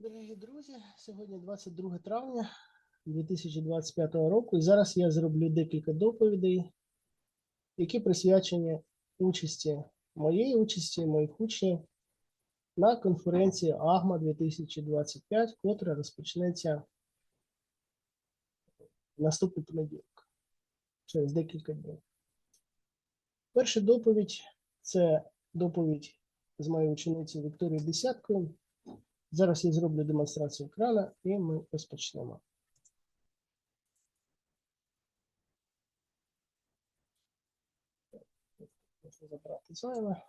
Дорогі друзі, сьогодні 22 травня 2025 року, і зараз я зроблю декілька доповідей, які присвячені участі моєї участі, моїх учнів на конференції АГМА 2025, котра розпочнеться наступний понеділок, через декілька днів. Перша доповідь це доповідь з моєю ученицею Вікторією Десяткою. Зараз я зроблю демонстрацію екрана і ми розпочнемо. Можна забрати зайве.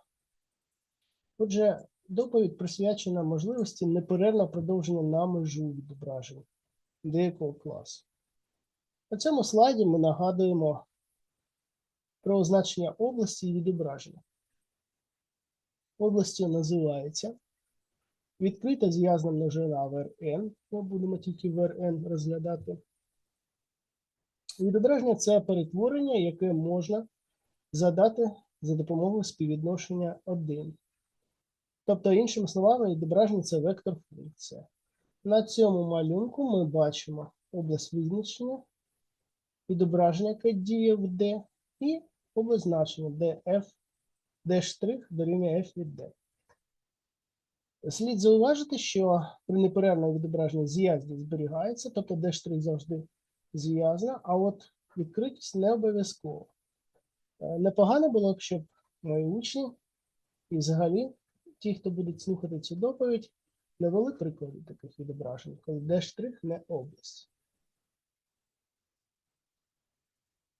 Отже, доповідь присвячена можливості неперервного продовження на межу відображень деякого класу. На цьому слайді ми нагадуємо про означення області і відображення. Областю називається Відкрита зв'язна множина ВРН. Ми будемо тільки ВРН розглядати. Відображення це перетворення, яке можна задати за допомогою співвідношення 1. Тобто, іншими словами, відображення це вектор функція. На цьому малюнку ми бачимо область визначення, відображення, яке діє в D, і область значення, де D' дорівнює F від D. Слід зауважити, що при неперервному відображенні зв'язність зберігається, тобто D' завжди зв'язна, а от відкритість не обов'язково. Е, Непогано було б, щоб мої учні і взагалі ті, хто будуть слухати цю доповідь, навели приклади таких відображень, коли D' не область.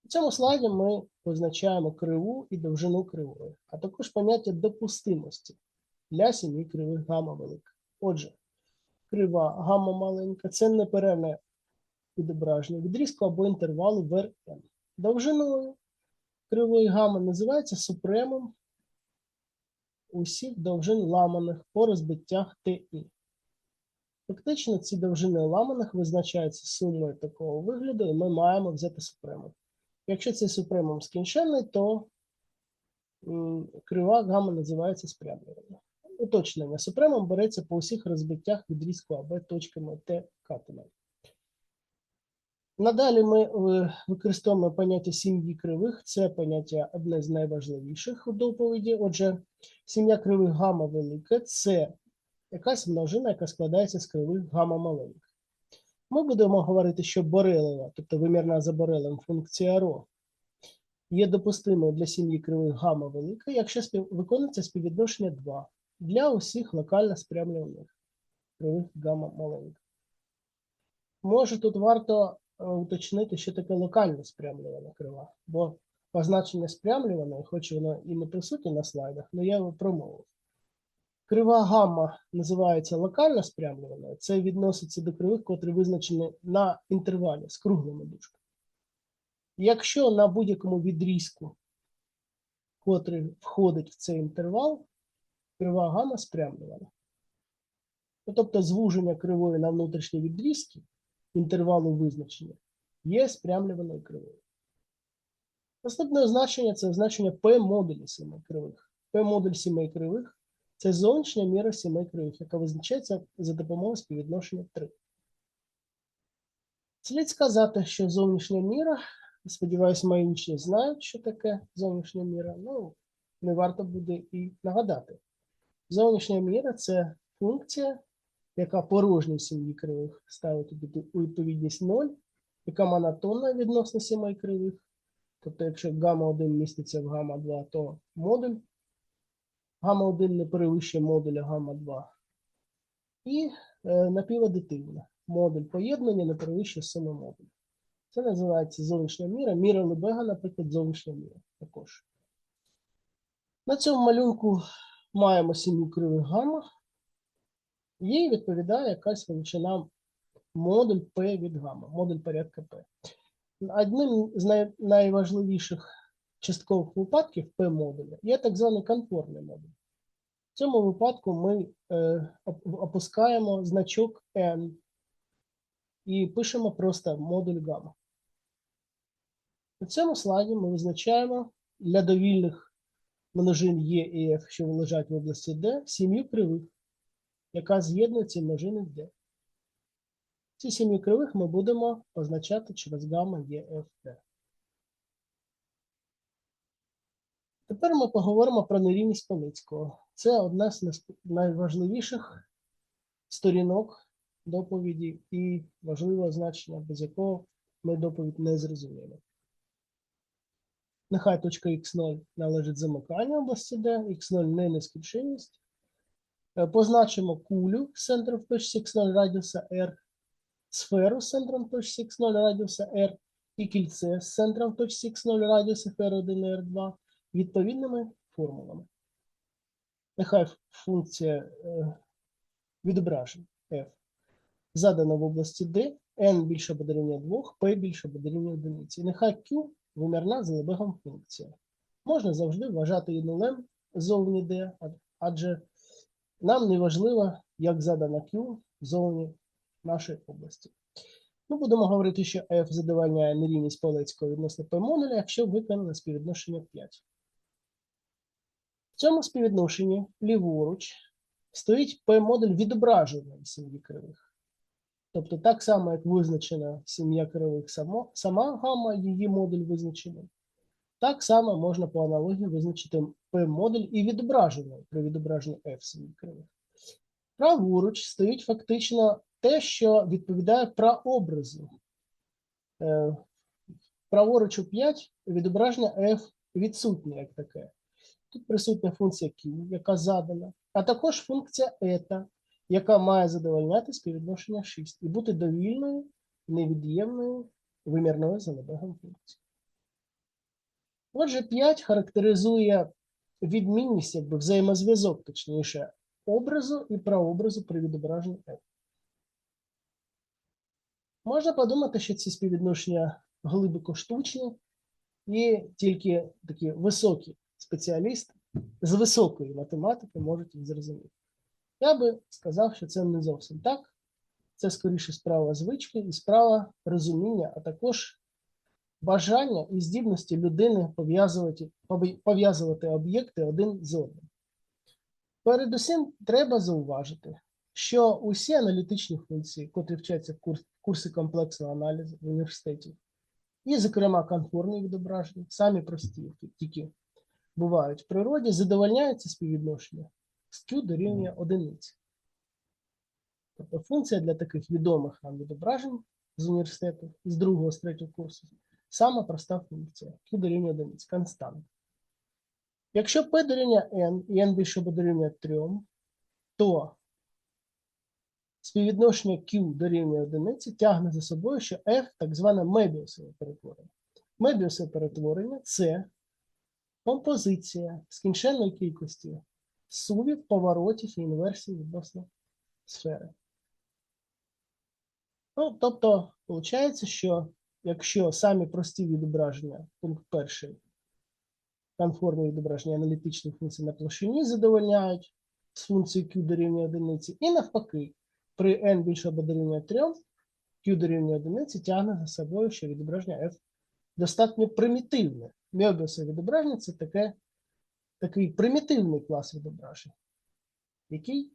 У цьому слайді ми позначаємо криву і довжину кривої, а також поняття допустимості для сім'ї кривих гамма велика. Отже, крива гамма маленька це неперервне відображення відрізку або інтервалу ВРН. Довжиною кривої гамма називається супремом усіх довжин ламаних по розбиттях ТІ. Фактично, ці довжини ламаних визначаються сумою такого вигляду, і ми маємо взяти супремом. Якщо цей супремом скінченний, то крива гамма називається спрямлювання уточнення. Супремом береться по усіх розбиттях відрізку АБ точками Т катетами. Надалі ми е, використовуємо поняття сім'ї кривих. Це поняття одне з найважливіших у доповіді. Отже, сім'я кривих гамма велика це якась множина, яка складається з кривих гамма маленьких. Ми будемо говорити, що Борелева, тобто вимірна за Борелем функція ро, є допустимою для сім'ї кривих гамма велика, якщо виконується співвідношення 2 для усіх локально спрямлених кривих гамма маленьких. Може, тут варто е, уточнити, що таке локально спрямлювана крива, бо позначення спрямлюваної, хоч воно і не присутнє на слайдах, але я його промовив. Крива гамма називається локально спрямлюваною. Це відноситься до кривих, котрі визначені на інтервалі з круглими дужками. Якщо на будь-якому відрізку, котрий входить в цей інтервал, крива гамма спрямлювана. Ну, тобто звуження кривої на внутрішні відрізки інтервалу визначення є спрямлюваною кривою. Наступне значення це значення P модулі сімей кривих. P модуль сімей кривих це зовнішня міра сімей кривих, яка визначається за допомогою співвідношення 3. Слід сказати, що зовнішня міра, сподіваюся, мої учні знають, що таке зовнішня міра. Ну, не варто буде і нагадати. Зовнішня міра це функція, яка порожній сім'ї кривих ставить у відповідність 0, яка монотонна відносно сімей кривих. Тобто, якщо гамма 1 міститься в гамма 2, то модуль гамма 1 не перевищує модуля гамма 2. І е, напівадитивна. Модуль поєднання не перевищує суми модулів. Це називається зовнішня міра. Міра Лебега, наприклад, зовнішня міра також. На цьому малюнку маємо сім'ю кривих гамма. Їй відповідає якась величина модуль P від гамма, модуль порядка P. Одним з най- найважливіших часткових випадків P модуля є так званий конформний модуль. В цьому випадку ми е, опускаємо значок N і пишемо просто модуль гамма. На цьому слайді ми визначаємо для довільних множин Е і F, що лежать в області D, сім'ю кривих. яка з'єднує ці множини в D. Ці сім'ї кривих ми будемо позначати через гамма EFD. Тепер ми поговоримо про нерівність Полицького. Це одна з найважливіших сторінок доповіді і важливе значення, без якого ми доповідь не зрозуміємо. Нехай точка x0 належить замиканню області D, x0 не нескінченність. Е, Позначимо кулю центром в точці x0 радіуса R, сферу з центром точці x0 радіуса R і кільце з центром в точці x0 радіуса R1 і R2 відповідними формулами. Нехай функція е, відображень f задана в області D, n більше або дорівнює 2, p більше або дорівнює 1. І нехай q вимірна за Лебегом функція. Можна завжди вважати її нулем зовні D, адже нам не важливо, як задана Q зовні нашої області. Ми будемо говорити, що F задовольняє нерівність Полецького відносно P модуля, якщо виконане співвідношення 5. В цьому співвідношенні ліворуч стоїть P-модуль відображеної сім'ї кривих. Тобто так само, як визначена сім'я кривих само, сама гамма, її модуль визначений, так само можна по аналогії визначити P-модуль і відображеної при відображенні F сім'ї кривих. Праворуч стоїть фактично те, що відповідає прообразу. Е, Праворуч у 5 відображення F відсутнє як таке. Тут присутня функція Q, яка задана, а також функція eta, яка має задовольняти співвідношення 6 і бути довільною, невід'ємною вимірною за Лебегом функції. Отже, 5 характеризує відмінність, якби взаємозв'язок, точніше, образу і прообразу при відображенні F. Можна подумати, що ці співвідношення глибоко штучні, і тільки такі високі спеціалісти з високої математики можуть їх зрозуміти. Я би сказав, що це не зовсім так. Це скоріше справа звички і справа розуміння, а також бажання і здібності людини пов'язувати, пов'язувати об'єкти один з одним. Передусім, треба зауважити, що усі аналітичні функції, котрі вчаться в курс, курси комплексного аналізу в університеті, і, зокрема, конформні відображення, самі прості, які тільки бувають в природі, задовольняються співвідношення з Q дорівнює одиниці. Тобто функція для таких відомих нам відображень з університету, з другого, з третього курсу, сама проста функція Q дорівнює одиниці, констант. Якщо P дорівнює n і n більше або дорівнює 3, то співвідношення Q дорівнює одиниці тягне за собою, що F так зване Мебіусове перетворення. Мебіусове перетворення це композиція скінченної кількості сувів, поворотів і інверсій відносно сфери. Ну, тобто, виходить, що якщо самі прості відображення, пункт перший, конформні відображення аналітичних функцій на площині задовольняють з функцією Q дорівнює одиниці, і навпаки, при n більше або дорівнює 3, Q дорівнює одиниці тягне за собою, що відображення F достатньо примітивне. Мебіусове відображення це таке, такий примітивний клас відображень, який,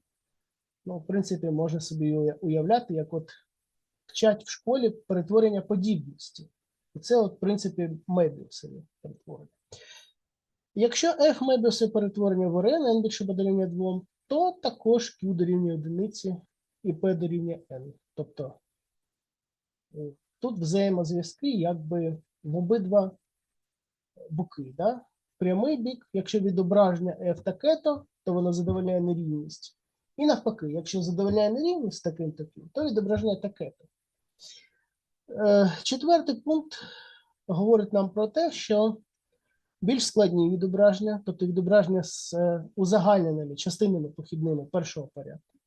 ну, в принципі, можна собі уявляти, як от вчать в школі перетворення подібності. І це, от, в принципі, Мебіусові перетворення. Якщо F Мебіусове перетворення в ОРН, n більше дорівнює 2, то також Q дорівнює одиниці і P дорівнює n. Тобто е, тут взаємозв'язки якби в обидва боки. Да? Прямий бік, якщо відображення F таке-то, то воно задовольняє нерівність. І навпаки, якщо задовольняє нерівність таким таким, то відображення таке-то. Е, Четвертий пункт говорить нам про те, що більш складні відображення, тобто відображення з е, узагальненими частинами похідними першого порядку,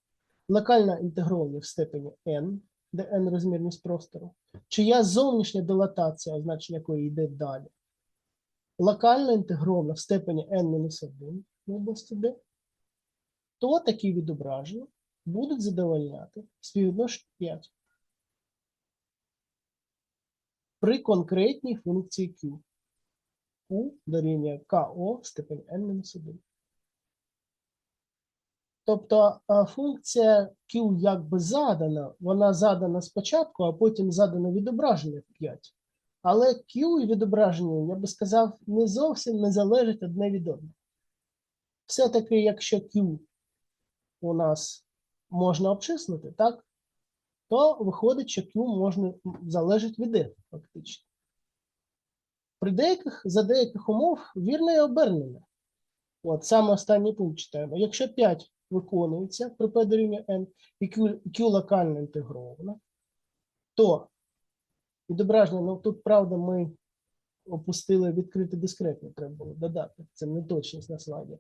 локально інтегровані в степені n, де n розмірність простору, чия зовнішня дилатація, означення якої йде далі, локально інтегрована в степені n-1 в області D, то такі відображення будуть задовольняти співвідношення 5 при конкретній функції Q. Q дорівнює КО в степені n-1. Тобто функція Q якби задана, вона задана спочатку, а потім задано відображення в 5. Але Q і відображення, я би сказав, не зовсім не залежать одне від одного. Все-таки, якщо Q у нас можна обчислити, так, то виходить, що Q можна залежить від F, фактично. При деяких, за деяких умов вірне і обернене. От саме останній пункт читаємо. Якщо 5 виконується при P дорівнює n і Q, Q локально інтегровано, то відображення, ну тут, правда, ми опустили відкрити дискретно, треба було додати. Це неточність на слайді.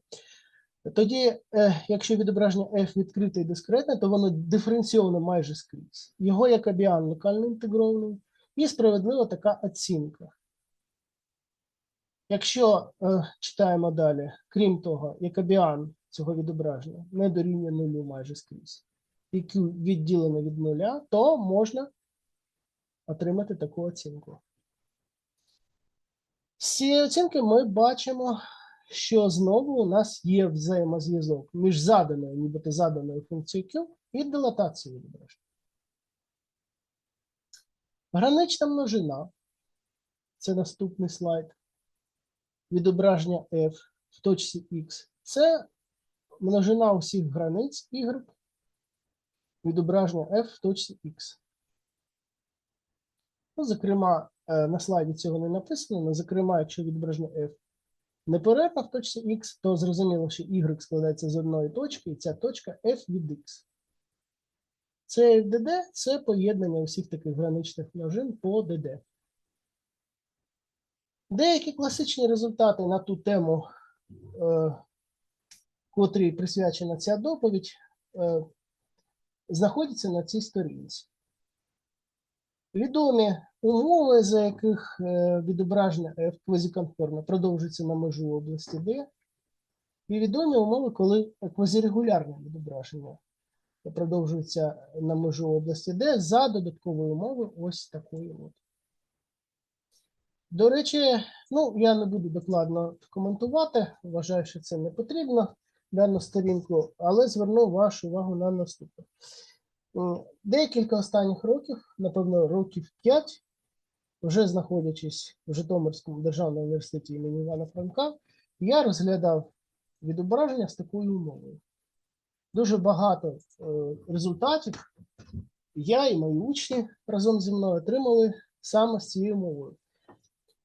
Тоді, е, якщо відображення f відкрите і дискретне, то воно диференційовано майже скрізь. Його як абіан локально інтегрований, і справедлива така оцінка. Якщо е, читаємо далі, крім того, якобіан цього відображення не дорівнює нулю майже скрізь, і Q відділено від нуля, то можна отримати таку оцінку. З цієї оцінки ми бачимо, що знову у нас є взаємозв'язок між заданою, нібито заданою функцією Q і дилатацією відображення. Гранична множина це наступний слайд відображення f в точці x це множина усіх границь y відображення f в точці x. Ну, зокрема, е, на слайді цього не написано, але, зокрема, якщо відображення f неперервно в точці x, то зрозуміло, що y складається з одної точки, і ця точка f від x. Це FDD – це поєднання усіх таких граничних множин по DD. Деякі класичні результати на ту тему, е, котрій присвячена ця доповідь, е, знаходяться на цій сторінці. Відомі умови, за яких е, відображення F квазіконформне продовжується на межу області D, і відомі умови, коли квазірегулярне відображення продовжується на межу області D за додаткової умови ось такої от. До речі, ну я не буду докладно коментувати, вважаю, що це не потрібно дану сторінку, але зверну вашу увагу на наступне. М, Декілька останніх років, напевно, років 5, вже знаходячись в Житомирському державному університеті імені Івана Франка, я розглядав відображення з такою умовою. Дуже багато е, результатів я і мої учні разом зі мною отримали саме з цією мовою.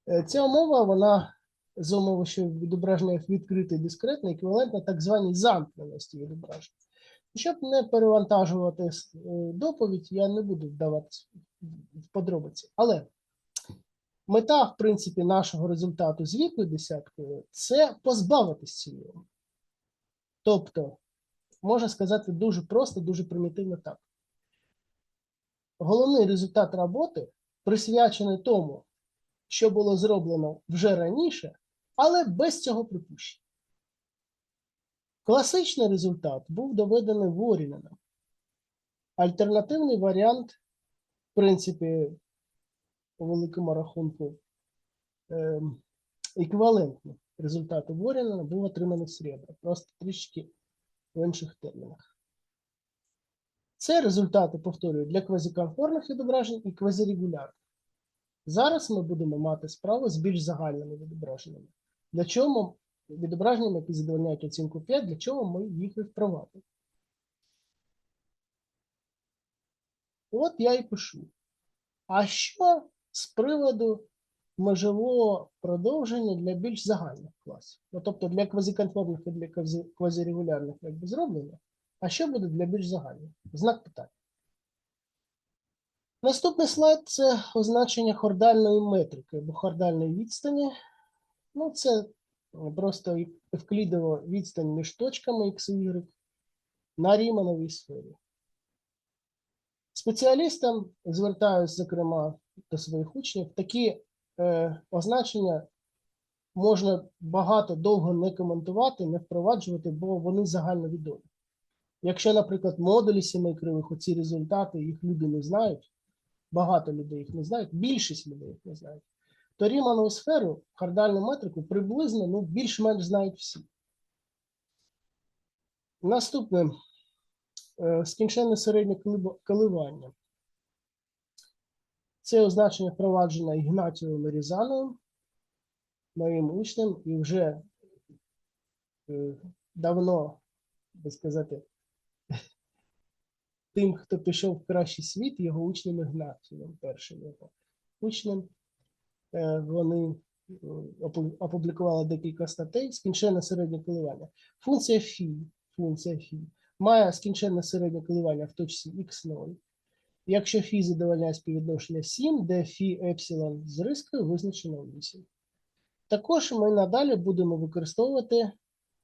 Е, Ця умова, вона за умови, що відображення відкрите і дискретне, еквівалентна так званій замкненості відображення. Щоб не перевантажувати е, доповідь, я не буду вдаватися в подробиці. Але мета, в принципі, нашого результату з вікою десяткою це позбавитись цієї. умови. Тобто, можна сказати дуже просто, дуже примітивно так. Головний результат роботи присвячений тому, що було зроблено вже раніше, але без цього припущення. Класичний результат був доведений Воріненом. Альтернативний варіант, в принципі, по великому рахунку, ем, еквівалентний результату Ворінена був отриманий Сребра, просто трішки в інших термінах. Це результати, повторюю, для квазіконформних відображень і квазірегулярних. Зараз ми будемо мати справу з більш загальними відображеннями. Для чого відображеннями, які задовольняють оцінку 5, для чого ми їх і. От я і пишу. А що з приводу межового продовження для більш загальних класів? Ну, тобто для квазіконформних і для квазірегулярних якби зроблено. А що буде для більш загальних? Знак питання. Наступний слайд це означення хордальної метрики або хордальної відстані. Ну, це просто евклідова відстань між точками X і Y на Рімановій сфері. Спеціалістам звертаюсь, зокрема, до своїх учнів, такі е, означення можна багато довго не коментувати, не впроваджувати, бо вони загальновідомі. Якщо, наприклад, модулі сімей кривих, оці результати, їх люди не знають, багато людей їх не знають, більшість людей їх не знають, то Ріманову сферу, кардальну метрику приблизно ну, більш-менш знають всі. Наступне е, скінченне середнє коливання. Це означення впроваджено Ігнатієм Різановим, моїм учнем, і вже е, давно, би сказати, тим, хто пішов в кращий світ, його учнем Ігнатієм, першим його учнем. Е, Вони е, опублікували декілька статей, скінченне середнє коливання. Функція фі, функція фі має скінченне середнє коливання в точці x0. Якщо фі задовольняє співвідношення 7, де фі епсилон з рискою визначено 8. Також ми надалі будемо використовувати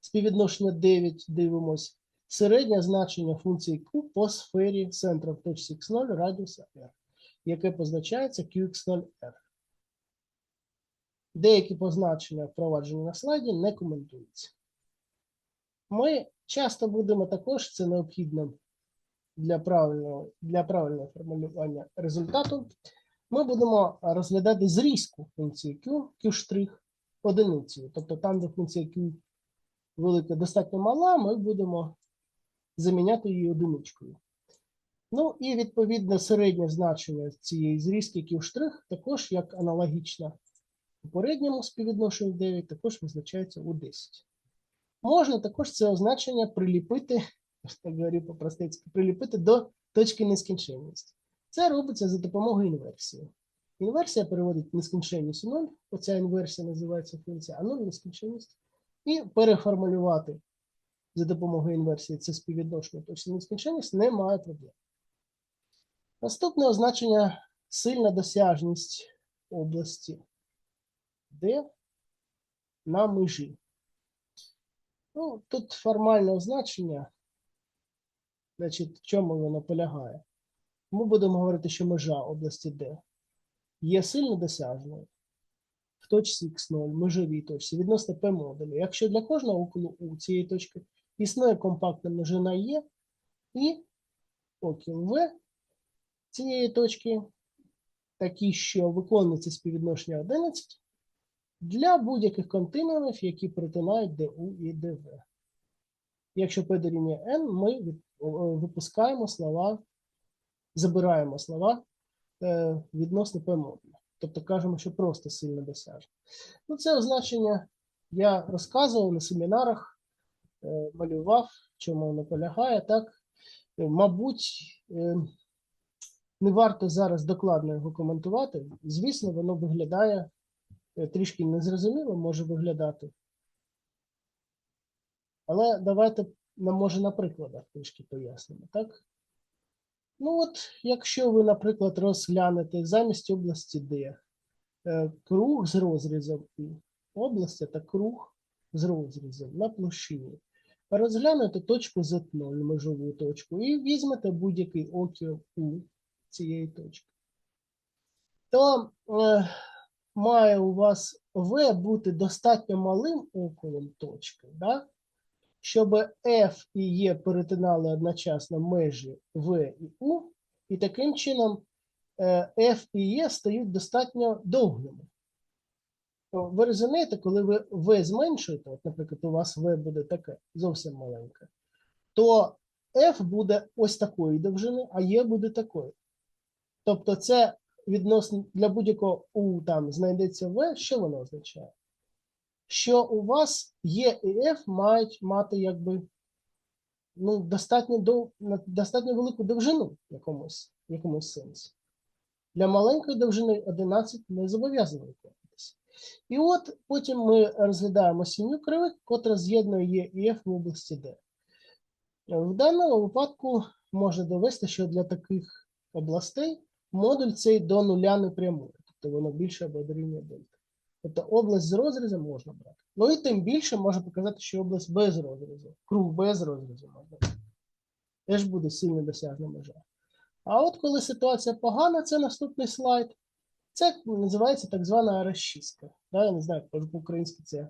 співвідношення 9, дивимось, середнє значення функції Q по сфері центра в точці x0 радіуса R, яке позначається QX0R. Деякі позначення впроваджені на слайді не коментуються. Ми часто будемо також, це необхідно для правильного, для правильного формулювання результату, ми будемо розглядати зрізку функції Q, Q' одиницею. Тобто там, де функція Q велика достатньо мала, ми будемо заміняти її одиничкою. Ну і відповідно середнє значення цієї зрізки Q' також як аналогічно попередньому співвідношенню 9, також визначається у 10. Можна також це означення приліпити, так говорю по-простецьки, приліпити до точки нескінченності. Це робиться за допомогою інверсії. Інверсія переводить нескінченність у 0, оця інверсія називається функція, а 0 нескінченність. І переформулювати за допомогою інверсії це співвідношення точки нескінченність немає проблем. Наступне означення сильна досяжність області де на межі. Ну, тут формальне означення, значить, в чому воно полягає? Ми будемо говорити, що межа області D є сильно досяжною в точці x0, межовій точці, відносно P модулю. Якщо для кожного уколу у цієї точки існує компактна множина Е і окіл В цієї точки, такі, що виконується співвідношення 11, для будь-яких континуумів, які перетинають ДУ і ДВ. Якщо P дорівнює N, ми випускаємо слова, забираємо слова е, відносно P модуля. Тобто кажемо, що просто сильно досяжно. Ну, це означення я розказував на семінарах, е, малював, чому воно полягає. Так, Е, мабуть, не варто зараз докладно його коментувати. Звісно, воно виглядає трішки незрозуміло може виглядати. Але давайте нам може на прикладах трішки пояснимо, так? Ну от, якщо ви, наприклад, розглянете замість області D е, круг з розрізом І, область це круг з розрізом на площині. Розглянете точку Z0, межову точку, і візьмете будь-який окіл у цієї точки. То е, має у вас В бути достатньо малим околом точки, да? щоб F і Е перетинали одночасно межі В і У, і таким чином е, F і Е стають достатньо довгими. Ви розумієте, коли ви В зменшуєте, от, наприклад, у вас В буде таке, зовсім маленьке, то F буде ось такої довжини, а Е буде такої. Тобто це відносно для будь-якого У там знайдеться В, що воно означає? Що у вас Е і F мають мати якби ну, достатньо, дов... достатньо велику довжину в якомусь, в якомусь сенсі. Для маленької довжини 11 не зобов'язано виконуватися. І от потім ми розглядаємо сім'ю кривих, котра з'єднує Е і F в області D. В даному випадку можна довести, що для таких областей модуль цей до нуля не прямує, тобто воно більше або дорівнює дельта. Тобто область з розрізом можна брати. Ну і тим більше може показати, що область без розрізу, круг без розрізу можна брати. Теж буде сильно досяжна межа. А от коли ситуація погана, це наступний слайд. Це називається так звана розчистка. Да, я не знаю, по-українськи це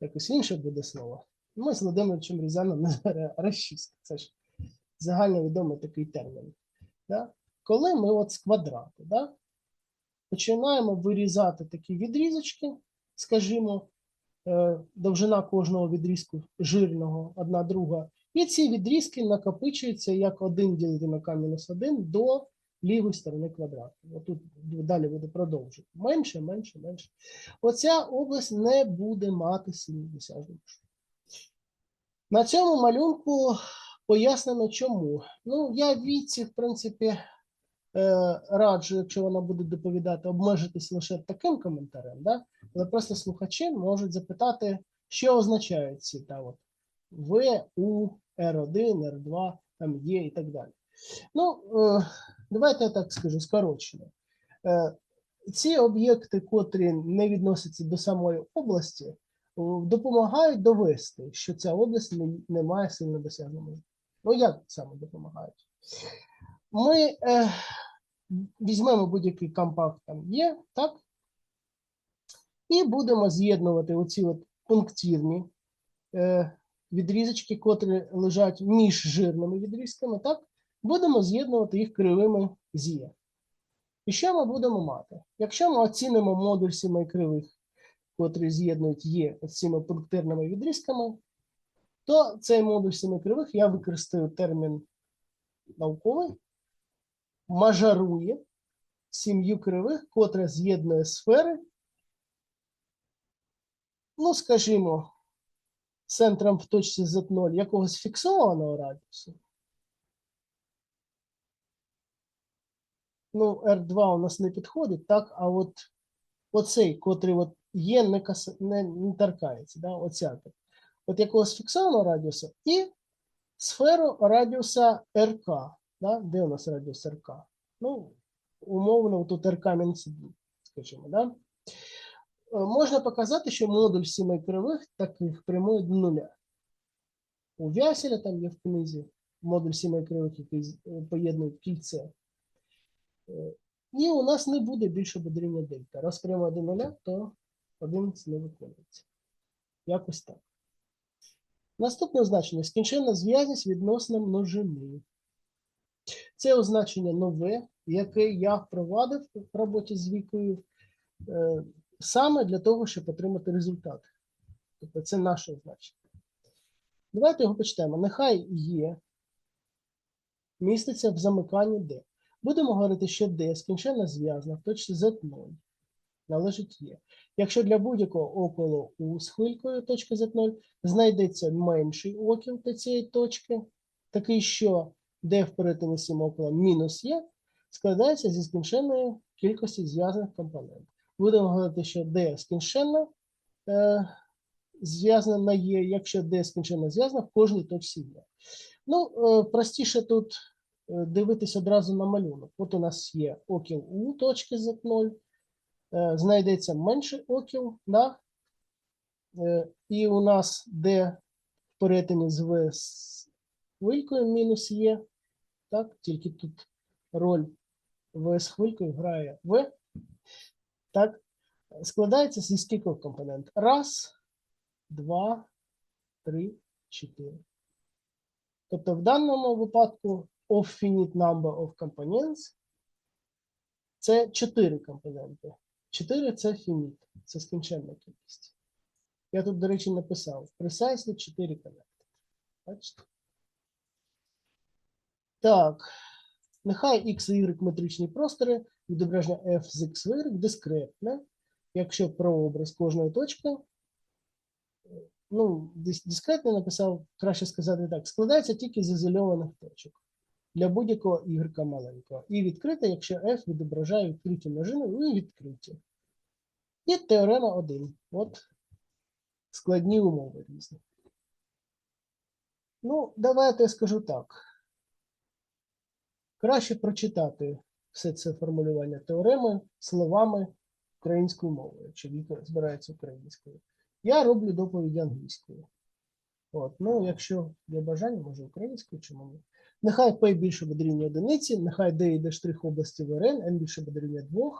якось інше буде слово. Ми з Володимировичем Рязаном називаємо розчистка. Це ж загальновідомий такий термін. Да? Коли ми от з квадрату да, починаємо вирізати такі відрізочки, скажімо, е, довжина кожного відрізку жирного, одна друга, І ці відрізки накопичуються як 1 ділити на k мінус 1 до лівої сторони квадрату. Отут далі буде продовжувати. Менше, менше, менше. Оця область не буде мати досяжну межу. На цьому малюнку пояснено чому. Ну, я віці, в принципі, раджу, якщо вона буде доповідати, обмежитись лише таким коментарем, да? але просто слухачі можуть запитати, що означають ці та от В, У, Р1, Р2, там Є і так далі. Ну, е, давайте я так скажу, скорочено. Е, ці об'єкти, котрі не відносяться до самої області, е, допомагають довести, що ця область не, має сильно досягнення. Ну, як саме допомагають? Ми е, візьмемо будь-який компакт там є, так? І будемо з'єднувати оці от пунктирні е, відрізочки, котрі лежать між жирними відрізками, так? Будемо з'єднувати їх кривими з Є. І що ми будемо мати? Якщо ми оцінимо модуль сімей кривих, котрі з'єднують Є з цими пунктирними відрізками, то цей модуль семи кривих я використаю термін науковий, мажарує сім'ю кривих, котра з'єднує сфери, ну, скажімо, центром в точці Z0 якогось фіксованого радіусу. Ну, R2 у нас не підходить, так, а от оцей, котрий от є, не, каса, не, не торкається, да, оця. От якогось фіксованого радіуса і сферу радіуса РК. Да? Де у нас радіус РК? Ну, умовно, тут РК мінус 1, скажімо, да? Е, Можна показати, що модуль сімей кривих таких прямує до нуля. У Вяселя там є в книзі модуль сімей кривих, який е, поєднує кільце. Е, І у нас не буде більше дорівнює дельта. Раз прямо до нуля, то один не виконується. Якось так. Наступне значення скінченна зв'язність відносно множини. Це означення нове, яке я впровадив в роботі з вікою е, саме для того, щоб отримати результат. Тобто це наше значення. Давайте його почитаємо. Нехай є міститься в замиканні D. Будемо говорити, що D скінченно зв'язана в точці Z0 належить Є. Якщо для будь-якого около У з хвилькою точки Z0 знайдеться менший окіл до цієї точки, такий, що D в перетині сім около мінус Є, складається зі скінченної кількості зв'язаних компонентів. Будемо говорити, що D скінченно е, зв'язана на Є, якщо D скінченно зв'язана в кожній точці Є. Ну, е, простіше тут е, дивитись одразу на малюнок. От у нас є окіл У точки Z0, е, знайдеться менший окіл, да? Е, і у нас де в перетині з з хвилькою мінус є, так? Тільки тут роль В з хвилькою грає В. Так, складається зі скількох компонент? Раз, два, три, чотири. Тобто в даному випадку of finite number of components це 4 компоненти. 4 це finite, це скінченна кількість. Я тут, до речі, написав precisely 4 коннекти. Бачите? Так. Нехай x і y метричні простори, відображення f з x в y дискретне, якщо прообраз кожної точки ну, дис- дискретно написав, краще сказати так, складається тільки з ізольованих точок для будь-якого ігрека маленького. І відкрите, якщо f відображає відкриті множини, ну і відкриті. І теорема 1. От складні умови різні. Ну, давайте я скажу так. Краще прочитати все це формулювання теореми словами українською мовою, якщо Віка збирається українською. Я роблю доповіді англійською. От, ну, якщо є бажання, може українською, чому ні. Нехай P більше рівня одиниці, нехай D йде штрих області ВРН, N більше рівня 2,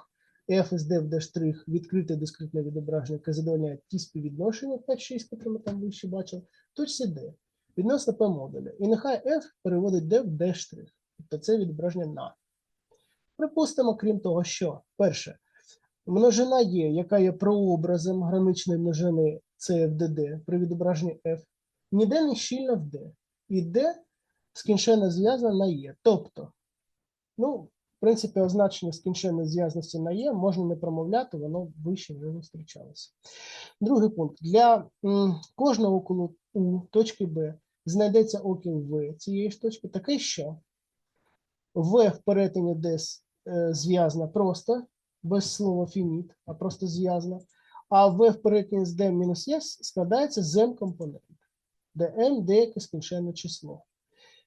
F із D в D відкрите дискретне відображення, яке ті співвідношення 5-6, які ми там вище бачили, точці D, відносно P модуля. І нехай F переводить D в D. Тобто це відображення на. Припустимо, крім того, що перше, множина Є, яка є прообразом граничної множини C в DD при відображенні F, ніде не щільна в D. і D скінченно зв'язана на Є. Тобто, ну, в принципі, означення скінченної зв'язності на Є можна не промовляти, воно вище вже зустрічалося. Другий пункт. Для кожного околу У точки Б знайдеться окіл В цієї ж точки, таке, що В в перетині Д с- е, зв'язана просто, без слова фініт, а просто зв'язана. А В в перетині з D мінус С складається з М компонент, де М деяке скінченне число.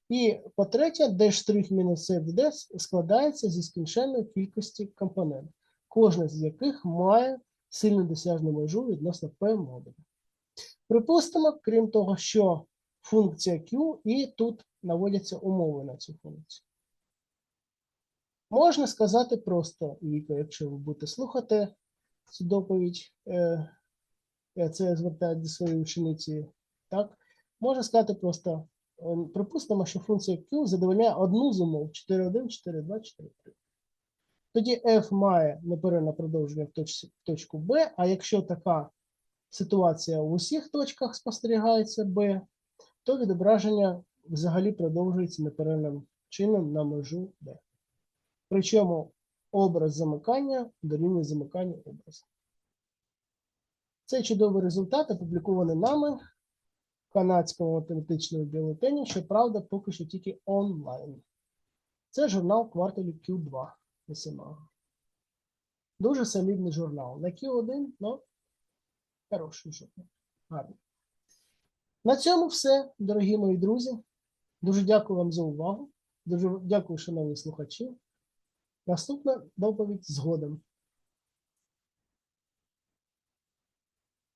І по-третє, D' мінус F в D складається зі скінченної кількості компонентів, кожна з яких має сильно досяжну межу відносно P модулю. Припустимо, крім того, що функція Q і тут наводяться умови на цю функцію. Можна сказати просто, Віка, якщо ви будете слухати цю доповідь, е, я це звертаю до своєї учениці, так, можна сказати просто, е, припустимо, що функція Q задовольняє одну з умов 4.1, 4.2, 4.3. Тоді f має неперервне продовження в точку B, а якщо така ситуація в усіх точках спостерігається B, то відображення взагалі продовжується неперервним чином на межу D. Причому образ замикання дорівнює замиканню образу. Цей чудовий результат опублікований нами в канадському математичному бюлетені, щоправда, поки що тільки онлайн. Це журнал кварталів Q2 Есімага. Дуже солідний журнал. На Q1, ну, хороший журнал. Гарний. На цьому все, дорогі мої друзі. Дуже дякую вам за увагу. Дуже дякую, шановні слухачі. Наступна доповідь згодом.